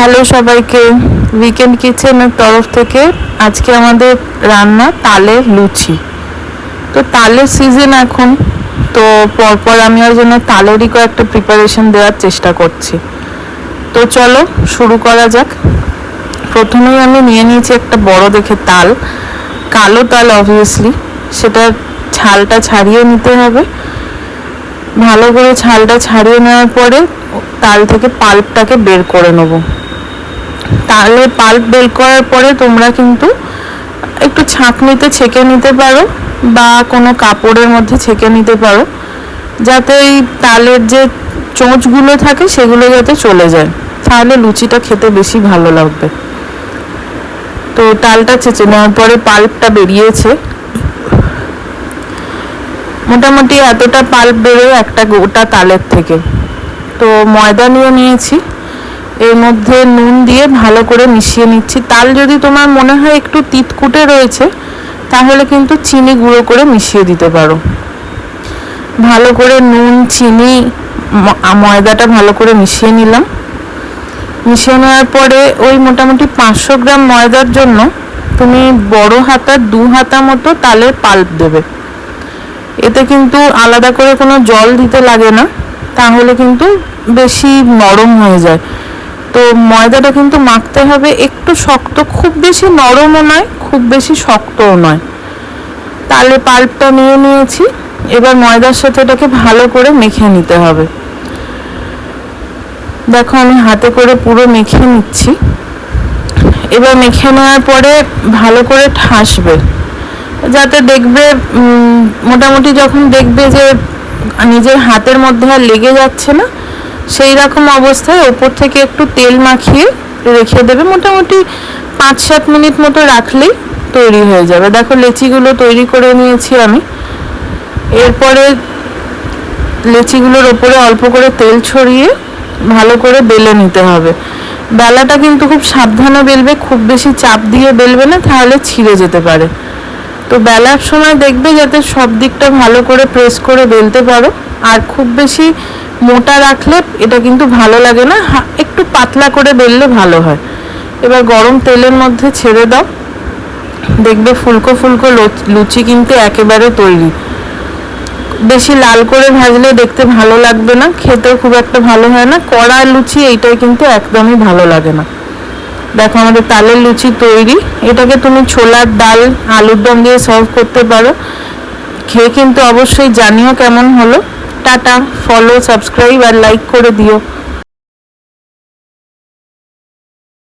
Hello সবাইকে। Weekend কিচেনের তরফ থেকে আজকে আমাদের রান্না তালের লুচি। তো তালের সিজন এখন, তো পরপর আমি ওর জন্য তালেরই কয়েকটা প্রিপারেশন দেওয়ার চেষ্টা করছি। তো চলো শুরু করা যাক। প্রথমেই আমি নিয়ে নিয়েছি একটা বড় দেখে তাল। কালো তাল অবভিয়াসলি সেটা ছালটা ছাড়িয়ে নিতে হবে। ভালো করে ছালটা ছাড়িয়ে নেওয়ার পরে তাল থেকে পাল্পটাকে বের করে নেব। তাহলে পাল্প বের করার পরে তোমরা কিন্তু একটু ছাঁকনিতে ছেঁকে নিতে পারো বা কোনো কাপড়ের মধ্যে ছেঁকে নিতে পারো, যাতে এই তালের যে চোঁচগুলো থাকে সেগুলো যাতে চলে যায়। তাহলে লুচিটা খেতে বেশি ভালো লাগবে। তো তালটা চেঁচে নেওয়ার পরে পাল্পটা বেরিয়েছে। মোটামুটি এতটা পাল্প বেরোয় একটা গোটা তালের থেকে। তো ময়দা নিয়ে নিয়েছি। এর মধ্যে নুন দিয়ে ভালো করে মিশিয়ে নিচ্ছি। তাল যদি তোমার মনে হয় একটু তিতকুটে রয়েছে, তাহলে কিন্তু চিনি গুঁড়ো করে মিশিয়ে দিতে পারো। ভালো করে নুন, চিনি ময়দাটা ভালো করে মিশিয়ে নিলাম। মিশিয়ে নেওয়ার পরে ওই মোটামুটি পাঁচশো গ্রাম ময়দার জন্য তুমি বড় হাতার দু হাতা মতো তালের পাল্প দেবে। এতে কিন্তু আলাদা করে কোনো জল দিতে লাগে না, তাহলে কিন্তু বেশি নরম হয়ে যায়। তো ময়দাটা কিন্তু মাখতে হবে। একটু শক্ত, খুব বেশি নরমও নয়, খুব বেশি শক্তও নয়। তালে পাল্পটা নিয়ে নিয়েছি। এবার ময়দার সাথে এটাকে ভালো করে মেখে নিতে হবে। দেখো, আমি হাতে করে পুরো মেখে নিচ্ছি। এবার মেখে নেওয়ার পরে ভালো করে ঠাসবে। যাতে দেখবে মোটামুটি যখন দেখবে যে নিজের হাতের মধ্যে আর লেগে যাচ্ছে না সেই রকম অবস্থায় ওপর থেকে একটু তেল মাখিয়ে রেখে দেবে। মোটামুটি পাঁচ সাত মিনিট মতো রাখলেই তৈরি হয়ে যাবে। দেখো লেচিগুলো তৈরি করে নিয়েছি আমি। এরপরে লেচিগুলোর ওপরে অল্প করে তেল ছড়িয়ে ভালো করে বেলে নিতে হবে। বেলাটা কিন্তু খুব সাবধানে বেলবে, খুব বেশি চাপ দিয়ে বেলবে না, তাহলে ছিঁড়ে যেতে পারে। তো বেলার সময় দেখবে যাতে সব দিকটা ভালো করে প্রেস করে বেলতে পারো। আর খুব বেশি মোটা রাখলে এটা কিন্তু ভালো লাগে না। একটু পাতলা করে বেললে ভালো হয়। এবার গরম তেলের মধ্যে ছেড়ে দাও। দেখবে ফুলকো ফুলকো লুচ- কিন্তু একেবারে তৈরি। বেশি লাল করে ভাজলে দেখতে ভালো লাগবে না, খেতেও খুব একটা ভালো হয় না। কড়া লুচি এইটাই কিন্তু একদমই ভালো লাগে না। দেখো আমাদের তালের লুচি তৈরি। এটাকে তুমি ছোলার ডাল, আলুর দম দিয়ে সার্ভ করতে পারো। খেয়ে কিন্তু অবশ্যই জানিও কেমন হলো। টাটা ফলো সাবস্ক্রাইব আর লাইক করে দিও